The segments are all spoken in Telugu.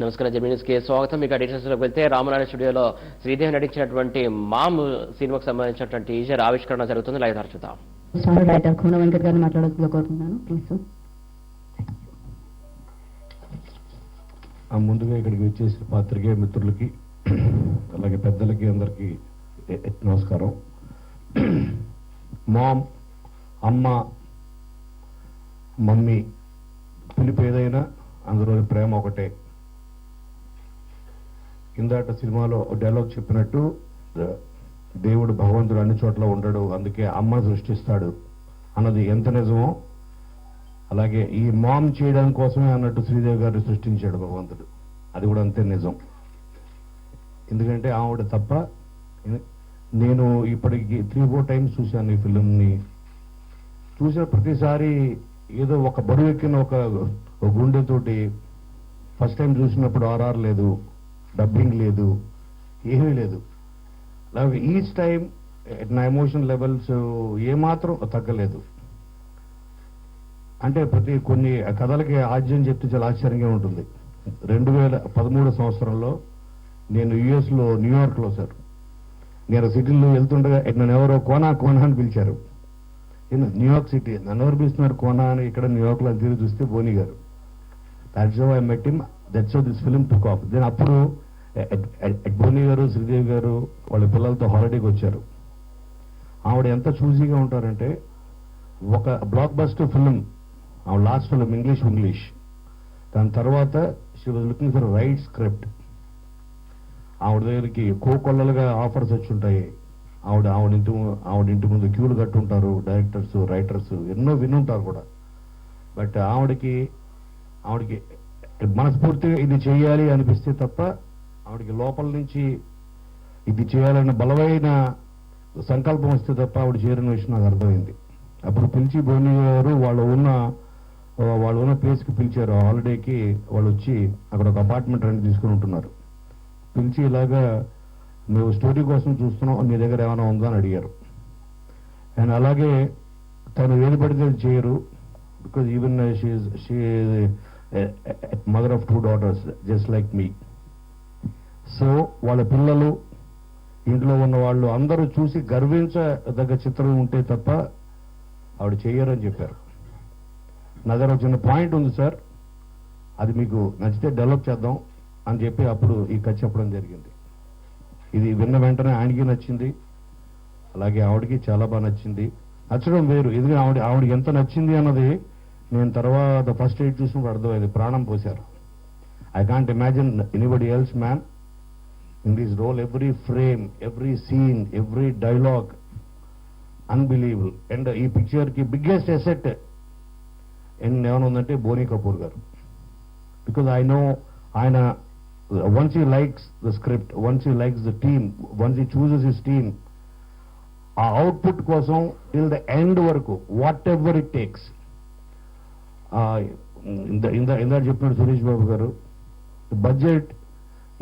నమస్కారం జమీన్స్కి స్వాగతం. మీకు డీటెయిల్స్లోకి వెళ్తే రామనారాయణ స్టూడియోలో శ్రీదేవి నటించినటువంటి మామ్ సినిమాకు సంబంధించినటువంటి టీజర్ ఆవిష్కరణ జరుగుతుంది. లైవ్ చూద్దాం. స్టార్ డైరెక్టర్ ఖూన వెంకట్ గారిని మాట్లాడాల్సిందిగా కోరుతున్నాను ప్లీజ్ ముందుగా ఇక్కడికి వచ్చేసిన పాత్రికేయ మిత్రులకి అలాగే పెద్దలకి అందరికీ నమస్కారం. మామ్ అమ్మ మమ్మీ పిలుపు ఏదైనా అందులోని ప్రేమ ఒకటే. కిందట సినిమాలో డైలాగ్ చెప్పినట్టు దేవుడు భగవంతుడు అన్ని చోట్ల ఉండడు అందుకే అమ్మ సృష్టిస్తాడు అన్నది ఎంత నిజమో అలాగే ఈ మామ్ చేయడం కోసమే అన్నట్టు శ్రీదేవి గారు సృష్టించాడు భగవంతుడు. అది కూడా అంతే నిజం. ఎందుకంటే ఆవిడ తప్ప నేను ఇప్పటికి త్రీ ఫోర్ టైమ్స్ చూశాను ఈ ఫిలింని చూసిన ప్రతిసారి ఏదో ఒక బరువు ఎక్కిన ఒక ఒక గుండెతోటి ఫస్ట్ టైం చూసినప్పుడు ఆర్ఆర్ లేదు. డబ్బింగ్ లేదు ఏమీ లేదు. అలాగే ఈచ్ టైం నా ఎమోషన్ లెవెల్స్ ఏమాత్రం తగ్గలేదు. అంటే ప్రతి కొన్ని కథలకి ఆజ్యం చెప్తే చాలా ఆశ్చర్యంగా ఉంటుంది. రెండు వేల పదమూడు సంవత్సరంలో నేను యుఎస్లో న్యూయార్క్లో సార్. నేను సిటీలో వెళ్తుండగా నన్ను ఎవరో కోనా కోనా అని పిలిచారు. న్యూయార్క్ సిటీ నన్ను ఎవరు పిలుస్తున్నారు? కోనా అని ఇక్కడ న్యూయార్క్లో తిరిగి చూస్తే Boney garu. That's I met him that's this film took off then అప్పుడు అడ్బోని గారు శ్రీదేవి గారు వాళ్ళ పిల్లలతో హాలిడేకి వచ్చారు. ఆవిడ ఎంత చూజీగా ఉంటారంటే ఒక బ్లాక్ బస్టర్ ఫిలిం ఆవిడ లాస్ట్ ఫిలిం ఇంగ్లీష్ ఇంగ్లీష్ దాని తర్వాత she was looking for right script ఆవిడ దగ్గరికి కోకొల్లలుగా ఆఫర్స్ వచ్చి ఉంటాయి. ఆవిడ ఆవిడ ఇంటి ఆవిడ ఇంటి ముందు క్యూలు కట్టుంటారు డైరెక్టర్స్ రైటర్స్ ఎన్నో వినుంటారు కూడా. బట్ ఆవిడకి ఆవిడకి మనస్ఫూర్తిగా ఇది చేయాలి అనిపిస్తే తప్ప ఆవిడకి లోపల నుంచి ఇది చేయాలన్న బలమైన సంకల్పం వస్తే తప్ప ఆవిడ చేరిన విషయం నాకు అర్థమైంది. అప్పుడు పిలిచి బోని గారు వాళ్ళు ఉన్న వాళ్ళు ఉన్న ప్లేస్కి పిలిచారు. హాలిడేకి వాళ్ళు వచ్చి అక్కడ ఒక అపార్ట్మెంట్ రెండు తీసుకుని ఉంటున్నారు. పిలిచి ఇలాగా నువ్వు స్టోరీ కోసం చూస్తున్నావు నీ దగ్గర ఏమైనా ఉందా అని అడిగారు. అండ్ అలాగే తను ఏది పడితే చేయరు because even she mother of two daughters just like me so వాళ్ళ పిల్లలు ఇంట్లో ఉన్న వాళ్ళు అందరూ చూసి గర్వించదగ్గ చిత్రం ఉంటే తప్ప ఆవిడ చేయరని చెప్పారు. నా దగ్గర ఒక చిన్న పాయింట్ ఉంది సార్. అది మీకు నచ్చితే డెవలప్ చేద్దాం అని చెప్పి అప్పుడు ఈ కథ చెప్పడం జరిగింది. ఇది విన్న వెంటనే ఆయనకి నచ్చింది. అలాగే ఆవిడకి చాలా బాగా నచ్చింది. నచ్చడం వేరు. ఎందుకంటే ఆవిడ ఆవిడకి ఎంత నచ్చింది అన్నది నేను తర్వాత ఫస్ట్ ఎయిడ్ చూసినప్పుడు అర్థమైంది. ప్రాణం పోశారు. I can't imagine anybody else man in this role every frame every scene every dialogue unbelievable and ఈ పిక్చర్కి బిగ్గెస్ట్ ఎసెట్ ఏమైనా ఉందంటే Boney Kapoor garu. Because I know ఆయన once he likes the script once he likes the team once he chooses his team ఆ అవుట్పుట్ కోసం టిల్ ద ఎండ్ వరకు వాట్ ఎవర్ ఇట్ టేక్స్ ఇంత ఇంత ఇందాక చెప్పినట్టు Suresh Babu garu budget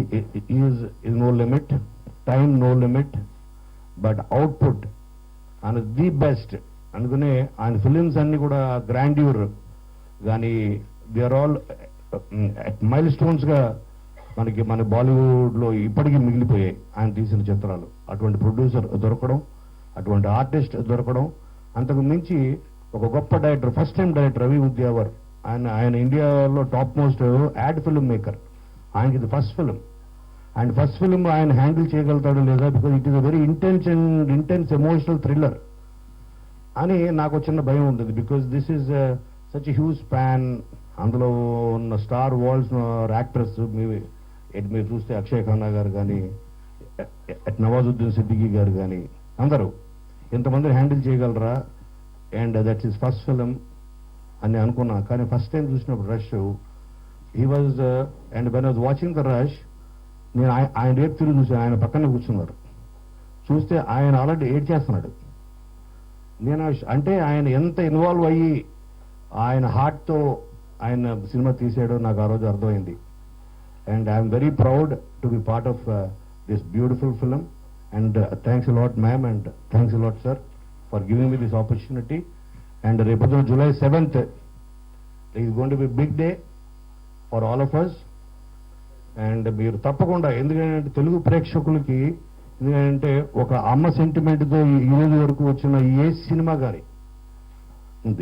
is is no limit time no limit but output ఆయన ది బెస్ట్ అందుకనే ఆయన ఫిలిమ్స్ అన్ని కూడా గ్రాండ్యూర్ కానీ దే ఆర్ ఆల్ మైల్ స్టోన్స్గా మనకి మన బాలీవుడ్లో ఇప్పటికీ మిగిలిపోయాయి. ఆయన తీసిన చిత్రాలు. అటువంటి ప్రొడ్యూసర్ దొరకడం అటువంటి ఆర్టిస్ట్ దొరకడం. అంతకు మించి ఒక గొప్ప director first time director Ravi Udyavar. ఆయన ఆయన ఇండియాలో top most ad film maker ఆయనకి ఇది first film and first film ఆయన హ్యాండిల్ చేయగలుగుతాడో లేదా because it is a very intense and intense emotional thriller అని నాకు చిన్న భయం ఉంటుంది because this is such huge pan అందులో ఉన్న స్టార్ వరల్డ్స్ యాక్టర్స్ మీ మీరు చూస్తే అక్షయ్ ఖన్నా గారు కానీ ఎట్ నవాజుద్దీన్ సిద్దికీ గారు కానీ అందరూ ఇంతమంది హ్యాండిల్ చేయగలరా? And that is first film అని అనుకున్నా. కానీ ఫస్ట్ టైం చూసినప్పుడు rush he was and when was watching the rush నేను ఆయన రేపు తిరిగి చూసాను ఆయన పక్కనే కూర్చున్నారు. చూస్తే ఆయన ఆల్రెడీ ఏడ్ చేస్తున్నాడు. నేను అంటే ఆయన ఎంత ఇన్వాల్వ్ అయ్యి ఆయన హార్ట్తో ఆయన సినిమా తీసాడో నాకు ఆ రోజు అర్థమైంది. And I'm very proud to be part of this beautiful film and thanks lot ma'am and thanks lot sir for giving me this opportunity and రేపు July seventh is gonna be big day for all of us and మీరు తప్పకుండా ఎందుకంటే తెలుగు ప్రేక్షకులకి ఎందుకంటే ఒక అమ్మ సెంటిమెంట్తో ఈరోజు వరకు వచ్చిన ఏ సినిమా కానీ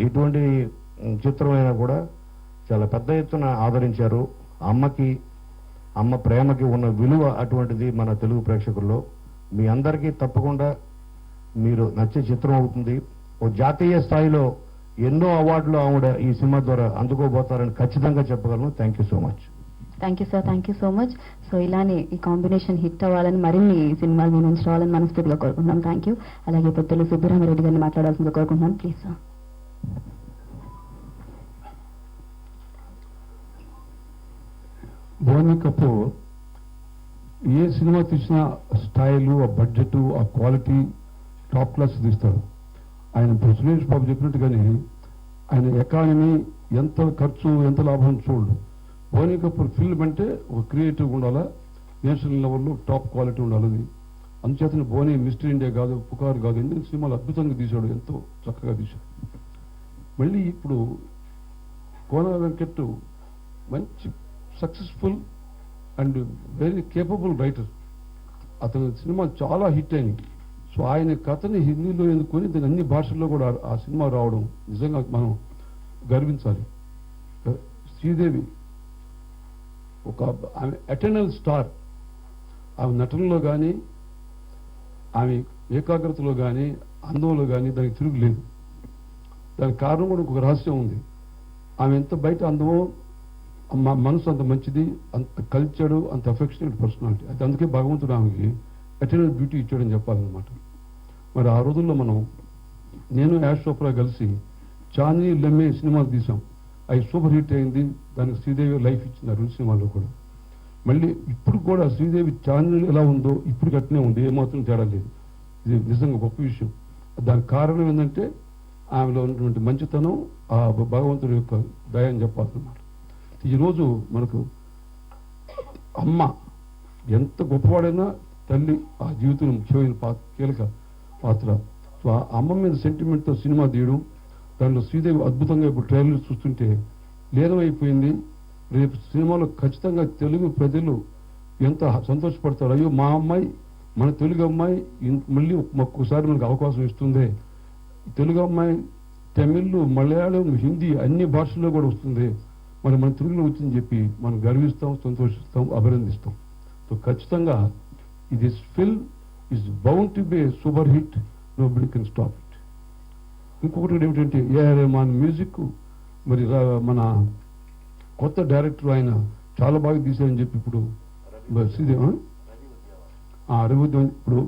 ఇటువంటి చిత్రమైనా కూడా చాలా పెద్ద ఎత్తున ఆదరించారు. అమ్మకి అమ్మ ప్రేమకి ఉన్న విలువ అటువంటిది మన తెలుగు ప్రేక్షకుల్లో. మీ అందరికీ తప్పకుండా మీరు నచ్చే చిత్రం అవుతుంది. ఓ జాతీయ స్థాయిలో ఎన్నో అవార్డులు ఆవిడ ఈ సినిమా ద్వారా అందుకోబోతారని ఖచ్చితంగా చెప్పగలను. Thank you so much thank you sir thank you so much so ఇలానే ఈ కాంబినేషన్ హిట్ అవ్వాలని మరిన్ని సినిమాలు మీ నుంచి రావాలని మనస్ఫూర్తిగా కోరుకుంటున్నాం. థ్యాంక్ యూ అలాగే పెద్దలు సుబ్బరామరెడ్డి గారిని మాట్లాడాల్సిందిగా కోరుకుంటున్నాను ప్లీజ్ సార్ బోని కపూర్ ఏ సినిమా తీసినా స్టైలు ఆ బడ్జెట్ ఆ క్వాలిటీ టాప్ క్లాస్ తీస్తాడు ఆయన ప్రెసిడెంట్ సురేష్ బాబు చెప్పినట్టుగానే ఆయన ఎకానమీ ఎంత ఖర్చు ఎంత లాభం చూడు. బోనీ కపూర్ ఫిల్మ్ అంటే ఒక క్రియేటివ్ ఉండాలా? నేషనల్ లెవెల్లో టాప్ క్వాలిటీ ఉండాలని అందుచేతనే బోనీ మిస్టర్ ఇండియా కాదు పుకారు కాదు ఎందుకు సినిమాలు అద్భుతంగా తీశాడు ఎంతో చక్కగా తీశాడు. మళ్ళీ ఇప్పుడు కోన వెంకట్ మంచి successful and very capable writer అతని సినిమా చాలా హిట్ అయింది. సో ఆయన కథని హిందీలో ఎన్నుకొని దాని అన్ని భాషల్లో కూడా ఆ సినిమా రావడం నిజంగా మనం గర్వించాలి. శ్రీదేవి ఒక ఆమె ఎటర్నల్ స్టార్ ఆమె నటనలో కానీ ఆమె ఏకాగ్రతలో కానీ అందంలో కానీ దానికి తిరుగులేదు దానికి కారణం కూడా ఒక రహస్యం ఉంది. ఆమె ఎంత బయట అందమో మా మనసు అంత మంచిది అంత కల్చర్డ్ అంత అఫెక్షనేట్ పర్సనాలిటీ అది అందుకే భగవంతుడు ఆమెకి ఎటర్నల్ బ్యూటీ ఇచ్చాడని చెప్పాలన్నమాట. మరి ఆ రోజుల్లో మనం నేను యాష్ చోప్రా కలిసి చాందీ లెమ్మే సినిమాలు తీసాం అవి సూపర్ హిట్ అయింది. దానికి శ్రీదేవి లైఫ్ ఇచ్చినారు ఆ సినిమాల్లో కూడా. మళ్ళీ ఇప్పుడు కూడా శ్రీదేవి చాందీ ఎలా ఉందో ఇప్పుడు గట్టినే ఉంది. ఏమాత్రం తేడా లేదు. ఇది నిజంగా గొప్ప విషయం. దానికి కారణం ఏంటంటే ఆమెలో ఉన్నటువంటి మంచితనం ఆ భగవంతుడి యొక్క దయ అని చెప్పాలన్నమాట. ఈరోజు మనకు అమ్మ ఎంత గొప్పవాడైనా తల్లి ఆ జీవితంలో ముఖ్యమైన పా కీలక పాత్ర. సో ఆ అమ్మ మీద సెంటిమెంట్తో సినిమా తీయడం దాంట్లో శ్రీదేవి అద్భుతంగా ఇప్పుడు ట్రైలర్ చూస్తుంటే లీనమైపోయింది. రేపు సినిమాలో ఖచ్చితంగా తెలుగు ప్రజలు ఎంత సంతోషపడతారు అయ్యో మా అమ్మాయి మన తెలుగు అమ్మాయి మళ్ళీ ఒక్కొక్కసారి మనకు అవకాశం ఇస్తుంది. తెలుగు అమ్మాయి తమిళ్ మలయాళం హిందీ అన్ని భాషల్లో కూడా వస్తుంది. మరి మన తెలుగులో వచ్చిందని చెప్పి మనం గర్విస్తాం సంతోషిస్తాం అభినందిస్తాం. సో ఖచ్చితంగా ఇది film is bound to be super hit nobody can stop it ఇంకొకటి ఏమిటంటే ఏఆర్ రెహమాన్ మ్యూజిక్ మరి మన కొత్త డైరెక్టర్ ఆయన చాలా బాగా తీశారని చెప్పి ఇప్పుడు మరి శ్రీదేవ్ ఆ? ఇప్పుడు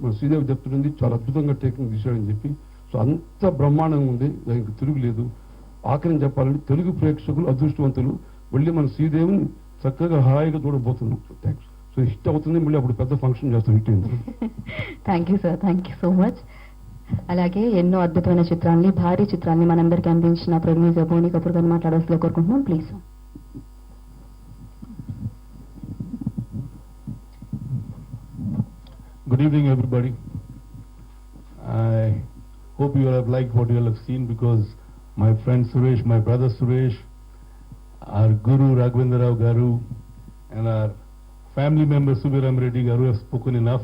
మన శ్రీదేవి చెప్తుంది చాలా అద్భుతంగా టేకింగ్ తీశాడని చెప్పి సో అంత బ్రహ్మాండంగా ఉంది దానికి తిరుగులేదు ఆఖరిని చెప్పాలంటే తెలుగు ప్రేక్షకులు అదృష్టవంతులు మళ్ళీ మన శ్రీదేవిని చక్కగా హాయిగా చూడబోతున్నాం. థ్యాంక్స్ సో హిట్ అవుతుంది మళ్ళీ అప్పుడు పెద్ద ఫంక్షన్ చేస్తాం హిట్ అయింది thank you sir thank you so much అలాగే ఎన్నో అద్భుతమైన చిత్రాల్ని భారీ చిత్రాల్ని మనందరికీ అందించిన ప్రొడ్యూసర్ బోని కపూర్ గారిని మాట్లాడాల్సిందిగా కోరుకుంటున్నాం please Good evening, everybody. I hope you all have liked what you all have seen because my friend Suresh, my brother Suresh, our Guru Raghavendra Rao Garu, and our family member Subiram Reddy Garu have spoken enough.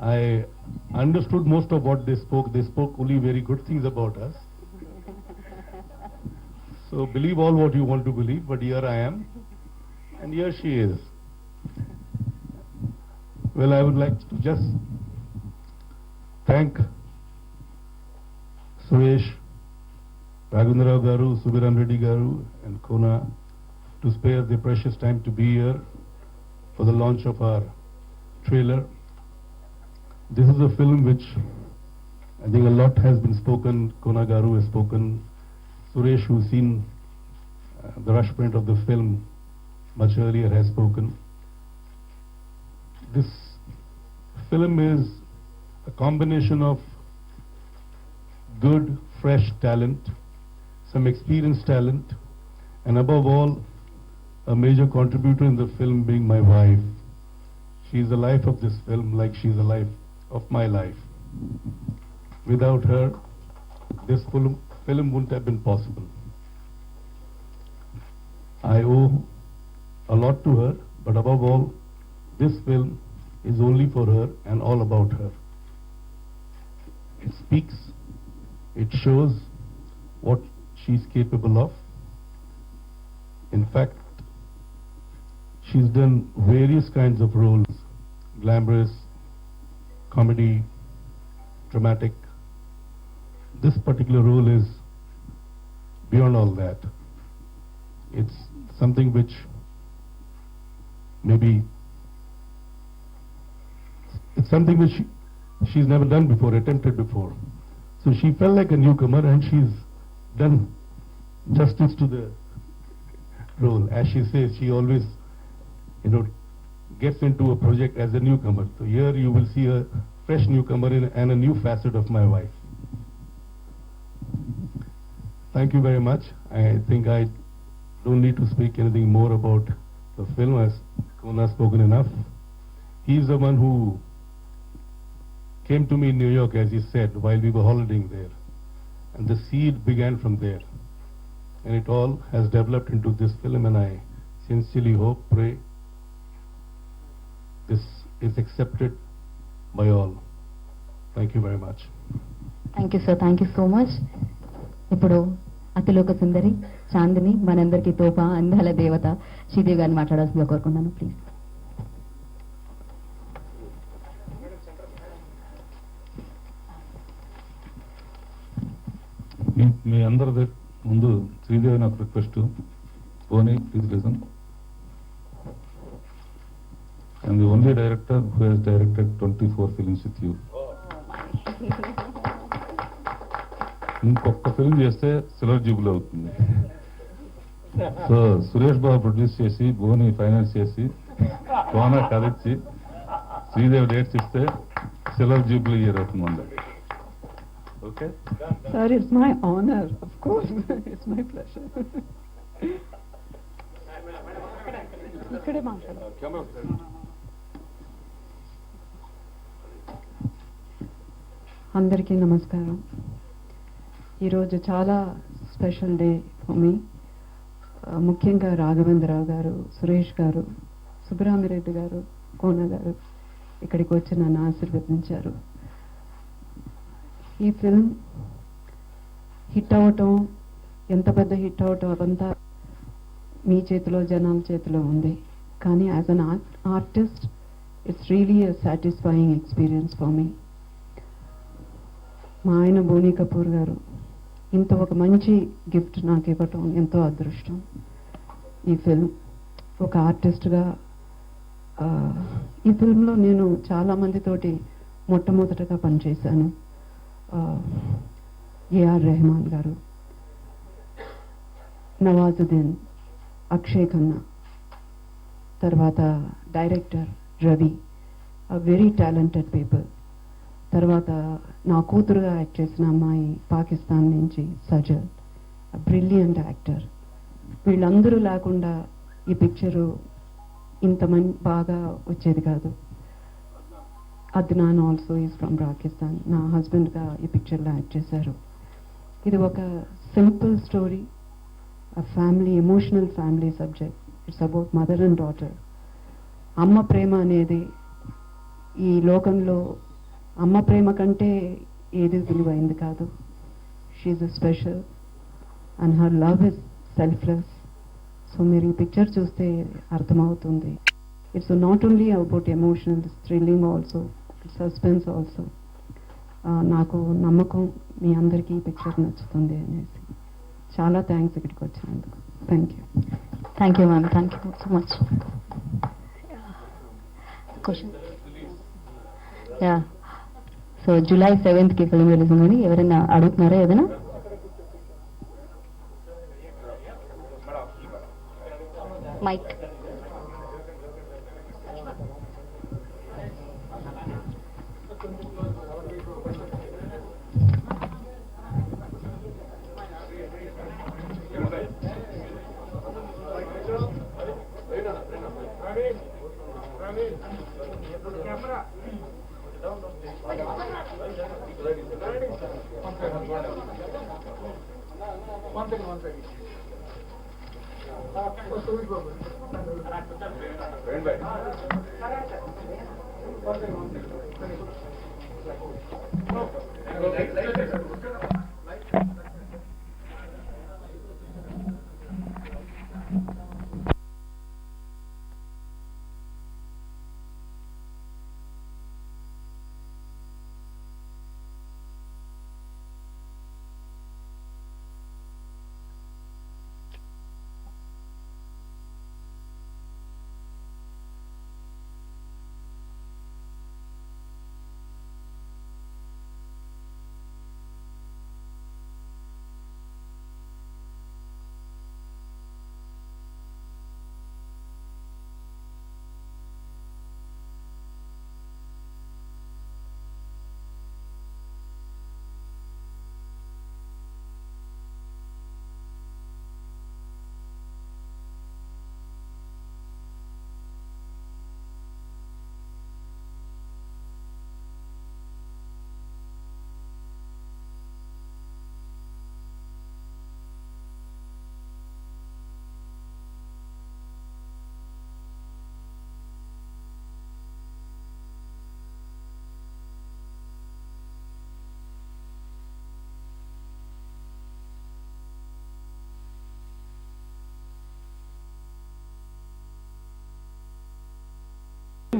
I understood most of what they spoke. They spoke only very good things about us. So believe all what you want to believe, but here I am, and here she is. Well, I would like to just thank Suresh, Raghavendra Garu, Subiram Reddy Garu, and Kona to spare their precious time to be here for the launch of our trailer. This is a film which I think a lot has been spoken. Kona Garu has spoken. Suresh, who's seen uh, the rush print of the film much earlier, has spoken. This film is a combination of good, fresh talent, some experienced talent, and above all, a major contributor in the film being my wife. She's the life of this film like she's the life of my life. Without her, this film, film wouldn't have been possible. I owe a lot to her But above all, this film is only for her and all about her. It speaks, it shows what she's capable of. In fact, she's done various kinds of roles glamorous, comedy, dramatic. This particular role is beyond all that. It's something which maybe it's something which she, she's never done before, attempted before. So she felt like a newcomer and she's done justice to the role. As she says, she always, you know, gets into a project as a newcomer. So here you will see a fresh newcomer in, and a new facet of my wife. Thank you very much. I think I don't need to speak anything more about the film as Kona has spoken enough. He's the one who came to me in New York, as he said, while we were holidaying there. And the seed began from there. And it all has developed into this film, and I sincerely hope, pray, this is accepted by all. Thank you very much. Thank you sir thank you so much ఇప్పుడు అతిలోక సుందరి చాందిని మనందరికీ తోప అందాల దేవత శ్రీదేవి గారిని మాట్లాడాల్సిందిగా కోరుకున్నాను ప్లీజ్ మీ మీ అందరి ముందు శ్రీదేవి నాకు request Boney please listen the only director who he's directed twenty four films with you ఇంకొక ఫిల్మ్ చేస్తే సిల్వర్ జూబుల్ అవుతుంది. సో సురేష్ బాబు ప్రొడ్యూస్ చేసి భువని ఫైనాన్స్ చేసి కోన కథించి శ్రీదేవి డేట్స్ ఇస్తే సిల్వర్ జూబుల్ ఇయర్ అవుతుంది okay Sir, it's my honor, of course. it's my pleasure. ఇక్కడే మాట్లాడు. అందరికీ నమస్కారం. ఈరోజు చాలా స్పెషల్ డే ఫర్ మీ. ముఖ్యంగా రాఘవేంద్రరావు గారు సురేష్ గారు సుబ్బరామిరెడ్డి గారు కోన గారు ఇక్కడికి వచ్చి నన్ను ఆశీర్వదించారు. ఈ ఫిల్మ్ హిట్ అవటం ఎంత పెద్ద హిట్ అవటం అదంతా మీ చేతిలో జనాల చేతిలో ఉంది. కానీ as an art artist it's really a satisfying experience for me. మా ఆయన బోనీ కపూర్ గారు ఇంత ఒక మంచి గిఫ్ట్ నాకు ఇవ్వటం ఎంతో అదృష్టం. ఈ ఫిల్మ్ ఒక ఆర్టిస్ట్గా ఈ ఫిల్మ్లో నేను చాలామందితోటి మొట్టమొదటగా పనిచేశాను. ఏఆర్ రెహమాన్ గారు నవాజుద్దీన్ అక్షయ్ ఖన్నా తర్వాత director Ravi very talented people. తర్వాత నా కూతురుగా యాక్ట్ చేసిన అమ్మాయి పాకిస్తాన్ నుంచి సజల్. బ్రిలియంట్ యాక్టర్ వీళ్ళందరూ లేకుండా ఈ పిక్చరు ఇంత మం బాగా వచ్చేది కాదు. Adnan also is from Pakistan నా హస్బెండ్గా ఈ పిక్చర్లో యాక్ట్ చేశారు. ఇది ఒక simple story family emotional family subject it's about mother and daughter అమ్మ ప్రేమ అనేది ఈ లోకంలో అమ్మ ప్రేమ కంటే ఏది విలువైంది కాదు. She special and her love is selfless so మీరు ఈ పిక్చర్ చూస్తే అర్థమవుతుంది. It's not only about emotional thrilling also suspense also నాకు నమ్మకం మీ అందరికీ ఈ పిక్చర్ నచ్చుతుంది అనేసి. చాలా థ్యాంక్స్ ఇక్కడికి వచ్చినందుకు. Thank you thank you ma'am thank you so much question yeah so July సెవెంత్కి film release ఉందని ఎవరైనా అడుగుతున్నారా ఏదైనా? Mic Thank you.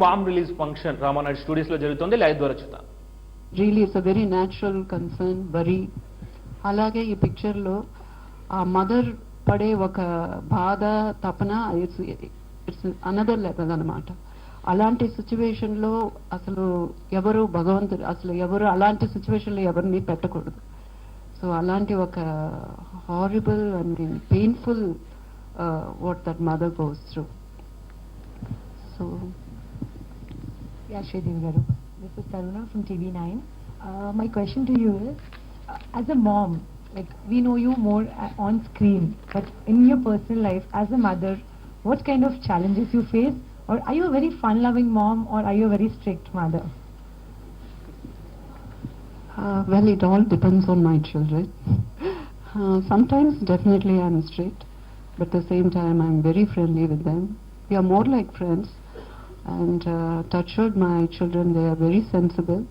వామ్ రిలీజ్ ఫంక్షన్ రామానాయుడు స్టూడియోస్లో జరుగుతుంది లైవ్ ద్వారా చూద్దాం. Really it's a very natural concern worry అలాగే ఈ పిక్చర్లో ఆ మదర్ పడే ఒక బాధ తపన ఇట్స్ ఇట్స్ అనదర్ లెవెల్ అనమాట అలాంటి సిచ్యువేషన్లో అసలు ఎవరు భగవంతుడు అసలు ఎవరు అలాంటి సిచ్యువేషన్లో ఎవరిని పెట్టకూడదు. సో అలాంటి ఒక horrible and painful what that mother goes through so Yeah, Shridevi Garu. This is Taruna from TV9. Uh, my question to you is, uh, as a mom, like we know you more uh, on screen, but in your personal life, as a mother, what kind of challenges you face? Or are you a very fun-loving mom, or are you a very strict mother? Uh, well, it all depends on my children. Uh, sometimes, definitely, I'm strict, but at the same time, I'm very friendly with them. We are more like friends, and uh, touchwood, my children, they are very sensible.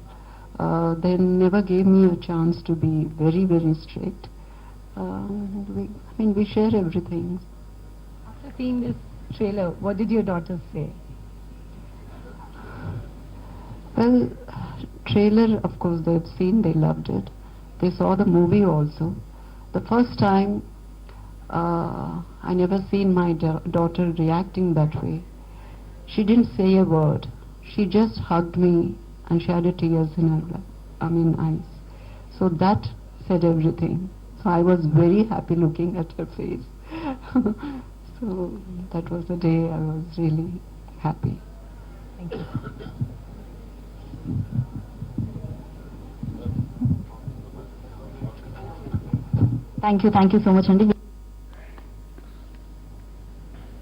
Uh, they never gave me a chance to be very, very strict. Uh, we, I mean, we share everything. After seeing this trailer, what did your daughters say? Well, trailer, of course, they've seen, they loved it. They saw the movie also. The first time, uh, I never seen my da- daughter reacting that way. She didn't say a word. She just hugged me and she had tears in her I mean eyes. So that said everything. So I was very happy looking at her face. so that was the day I was really happy. Thank you. Thank you, thank you so much, Andy.